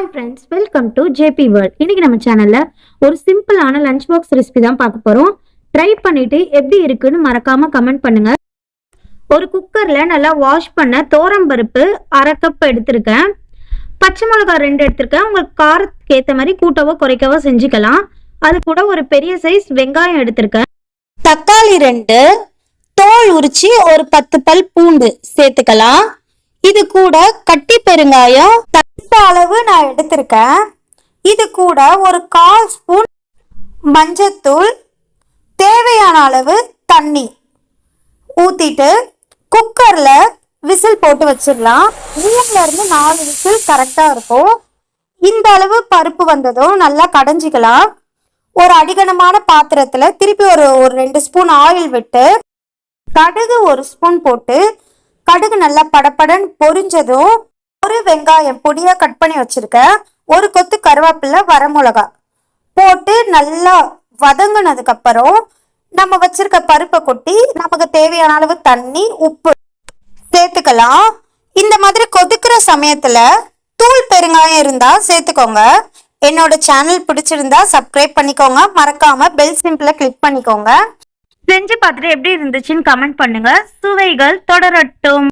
Hi friends welcome to JP world இன்னைக்கு நம்ம சேனல்ல ஒரு சிம்பிளான லஞ்ச் பாக்ஸ் ரெசிபி தான் பார்க்க போறோம். ட்ரை பண்ணிட்டு எப்படி இருக்குன்னு மறக்காம கமெண்ட் பண்ணுங்க. ஒரு குக்கர்ல நல்லா வாஷ் பண்ண தோரம்பருப்பு அரை கப் எடுத்திருக்கேன். பச்சை மிளகாய் ரெண்டு எடுத்திருக்கேன். உங்களுக்கு காரத்துக்கு ஏற்ற மாதிரி கூட்டவோ குறைக்கவோ செஞ்சுக்கலாம். அது கூட ஒரு பெரிய சைஸ் வெங்காயம் எடுத்திருக்கேன். தக்காளி ரெண்டு தோல் உரிச்சு ஒரு பத்து பல் பூண்டு சேர்த்துக்கலாம். இது கூட கட்டி பெருங்காயம் இந்த அளவு நான் எடுத்திருக்கேன். இது கூட ஒரு கால் ஸ்பூன் மஞ்சத்தூள் தேவையான அளவு தண்ணி. ஊற்றிட்டு குக்கரில் விசில் போட்டு வச்சிடலாம். மூணுலேருந்து நாலு விசில் கரெக்டாக இருக்கும். இந்த அளவு பருப்பு வந்ததும் நல்லா கடைஞ்சிக்கலாம். ஒரு அடிகனமான பாத்திரத்தில் திருப்பி ஒரு ஒரு ரெண்டு ஸ்பூன் ஆயில் விட்டு கடுகு ஒரு ஸ்பூன் போட்டு கடுகு நல்லா படபடன்னு பொரிஞ்சதும் ஒரு வெங்காயம் பொடியா கட் பண்ணி வச்சிருக்க. ஒரு கொத்து கருவேப்பிலை வரமிளகா போட்டு நல்லா வதங்கினதுக்கு அப்புறம் நம்ம வச்சிருக்க பருப்பை கொட்டி நமக்கு தேவையான அளவு தண்ணி உப்பு சேர்த்துக்கலாம். இந்த மாதிரி கொதிக்கிற சமயத்துல தூள் பெருங்காயம் இருந்தா சேர்த்துக்கோங்க. என்னோட சேனல் பிடிச்சிருந்தா சப்ஸ்கிரைப் பண்ணிக்கோங்க. மறக்காம பெல் சிம்பிளை கிளிக் பண்ணிக்கோங்க. செஞ்சு பார்த்துட்டு எப்படி இருந்துச்சுன்னு கமெண்ட் பண்ணுங்க. சுவைகள் தொடரட்டும்.